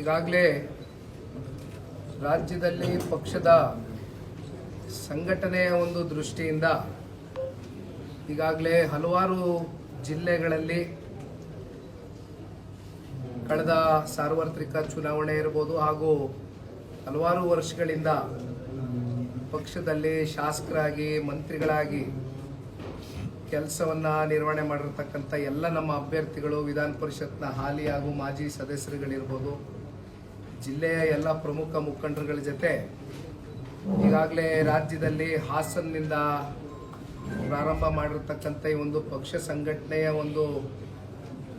ಈಗಾಗಲೇ ರಾಜ್ಯದಲ್ಲಿ ಪಕ್ಷದ ಸಂಘಟನೆಯ ಒಂದು ದೃಷ್ಟಿಯಿಂದ ಈಗಾಗಲೇ ಹಲವಾರು ಜಿಲ್ಲೆಗಳಲ್ಲಿ ಕಳೆದ ಸಾರ್ವತ್ರಿಕ ಚುನಾವಣೆ ಇರ್ಬೋದು ಹಾಗೂ ಹಲವಾರು ವರ್ಷಗಳಿಂದ ಪಕ್ಷದಲ್ಲಿ ಶಾಸಕರಾಗಿ, ಮಂತ್ರಿಗಳಾಗಿ ಕೆಲಸವನ್ನು ನಿರ್ವಹಣೆ ಮಾಡಿರ್ತಕ್ಕಂಥ ಎಲ್ಲ ನಮ್ಮ ಅಭ್ಯರ್ಥಿಗಳು ವಿಧಾನ ಪರಿಷತ್ನ ಹಾಲಿ ಹಾಗೂ ಮಾಜಿ ಸದಸ್ಯರುಗಳಿರ್ಬೋದು. ಜಿಲ್ಲೆಯ ಎಲ್ಲ ಪ್ರಮುಖ ಮುಖಂಡರುಗಳ ಜೊತೆ ಈಗಾಗಲೇ ರಾಜ್ಯದಲ್ಲಿ ಹಾಸನ್ನಿಂದ ಪ್ರಾರಂಭ ಮಾಡಿರ್ತಕ್ಕಂಥ ಈ ಒಂದು ಪಕ್ಷ ಸಂಘಟನೆಯ ಒಂದು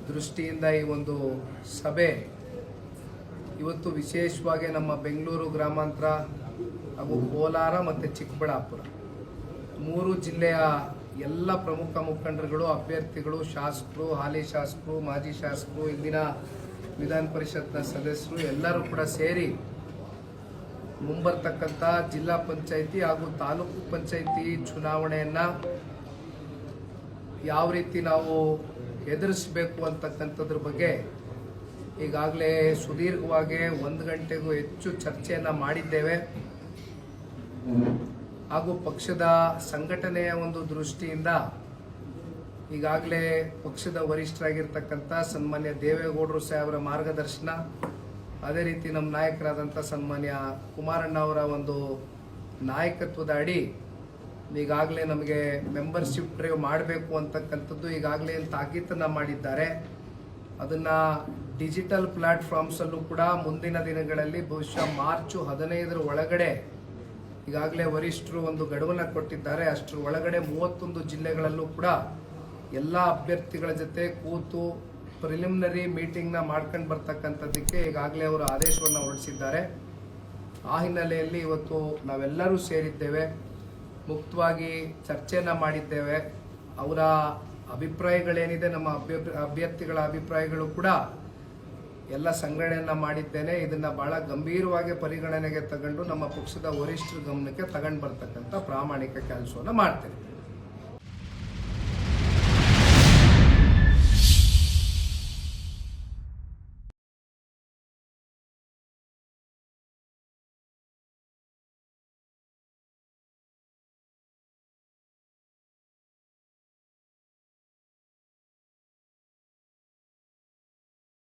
ದೃಷ್ಟಿಯಿಂದ ಈ ಒಂದು ಸಭೆ ಇವತ್ತು ವಿಶೇಷವಾಗಿ ನಮ್ಮ ಬೆಂಗಳೂರು ಗ್ರಾಮಾಂತರ ಹಾಗೂ ಕೋಲಾರ ಮತ್ತು ಚಿಕ್ಕಬಳ್ಳಾಪುರ ಮೂರು ಜಿಲ್ಲೆಯ ಎಲ್ಲ ಪ್ರಮುಖ ಮುಖಂಡರುಗಳು, ಅಭ್ಯರ್ಥಿಗಳು, ಶಾಸಕರು, ಹಾಲಿ ಶಾಸಕರು, ಮಾಜಿ ಶಾಸಕರು, ಇಂದಿನ ವಿಧಾನ ಪರಿಷತ್ನ ಸದಸ್ಯರು ಎಲ್ಲರೂ ಕೂಡ ಸೇರಿ ಮುಂಬರ್ತಕ್ಕಂಥ ಜಿಲ್ಲಾ ಪಂಚಾಯಿತಿ ಹಾಗೂ ತಾಲೂಕು ಪಂಚಾಯಿತಿ ಚುನಾವಣೆಯನ್ನು ಯಾವ ರೀತಿ ನಾವು ಎದುರಿಸಬೇಕು ಅಂತಕ್ಕಂಥದ್ರ ಬಗ್ಗೆ ಈಗಾಗಲೇ ಸುದೀರ್ಘವಾಗಿ ಒಂದು ಗಂಟೆಗೂ ಹೆಚ್ಚು ಚರ್ಚೆಯನ್ನು ಮಾಡಿದ್ದೇವೆ. ಹಾಗೂ ಪಕ್ಷದ ಸಂಘಟನೆಯ ಒಂದು ದೃಷ್ಟಿಯಿಂದ ಈಗಾಗಲೇ ಪಕ್ಷದ ವರಿಷ್ಠರಾಗಿರ್ತಕ್ಕಂಥ ಸನ್ಮಾನ್ಯ ದೇವೇಗೌಡರು ಸಾಹೇಬರ ಮಾರ್ಗದರ್ಶನ, ಅದೇ ರೀತಿ ನಮ್ಮ ನಾಯಕರಾದಂಥ ಸನ್ಮಾನ್ಯ ಕುಮಾರಣ್ಣ ಅವರ ಒಂದು ನಾಯಕತ್ವದ ಅಡಿ ಈಗಾಗಲೇ ನಮಗೆ ಮೆಂಬರ್ಶಿಪ್ ಡ್ರೈವ್ ಮಾಡಬೇಕು ಅಂತಕ್ಕಂಥದ್ದು ಈಗಾಗಲೇ ತಾಕೀತನ್ನು ಮಾಡಿದ್ದಾರೆ. ಅದನ್ನು ಡಿಜಿಟಲ್ ಪ್ಲ್ಯಾಟ್ಫಾರ್ಮ್ಸಲ್ಲೂ ಕೂಡ ಮುಂದಿನ ದಿನಗಳಲ್ಲಿ ಬಹುಶಃ ಮಾರ್ಚ್ ಹದಿನೈದರ ಒಳಗಡೆ ಈಗಾಗಲೇ ವರಿಷ್ಠರು ಒಂದು ಗಡುವನ್ನು ಕೊಟ್ಟಿದ್ದಾರೆ. ಅಷ್ಟರ ಒಳಗಡೆ ಮೂವತ್ತೊಂದು ಜಿಲ್ಲೆಗಳಲ್ಲೂ ಕೂಡ ಎಲ್ಲ ಅಭ್ಯರ್ಥಿಗಳ ಜೊತೆ ಕೂತು ಪ್ರಿಲಿಮಿನರಿ ಮೀಟಿಂಗ್ನ ಮಾಡ್ಕೊಂಡು ಬರ್ತಕ್ಕಂಥದ್ದಕ್ಕೆ ಈಗಾಗಲೇ ಅವರು ಆದೇಶವನ್ನು ಹೊರಡಿಸಿದ್ದಾರೆ. ಆ ಹಿನ್ನೆಲೆಯಲ್ಲಿ ಇವತ್ತು ನಾವೆಲ್ಲರೂ ಸೇರಿದ್ದೇವೆ. ಮುಕ್ತವಾಗಿ ಚರ್ಚೆಯನ್ನು ಮಾಡಿದ್ದೇವೆ. ಅವರ ಅಭಿಪ್ರಾಯಗಳೇನಿದೆ, ನಮ್ಮ ಅಭ್ಯ ಅಭ್ಯರ್ಥಿಗಳ ಅಭಿಪ್ರಾಯಗಳು ಕೂಡ ಎಲ್ಲ ಸಂಗ್ರಹಣೆಯನ್ನು ಮಾಡಿದ್ದೇನೆ. ಇದನ್ನು ಬಹಳ ಗಂಭೀರವಾಗಿ ಪರಿಗಣನೆಗೆ ತಗೊಂಡು ನಮ್ಮ ಪಕ್ಷದ ವರಿಷ್ಠರ ಗಮನಕ್ಕೆ ತಗೊಂಡು ಬರ್ತಕ್ಕಂಥ ಪ್ರಾಮಾಣಿಕ ಕೆಲಸವನ್ನು ಮಾಡ್ತೇನೆ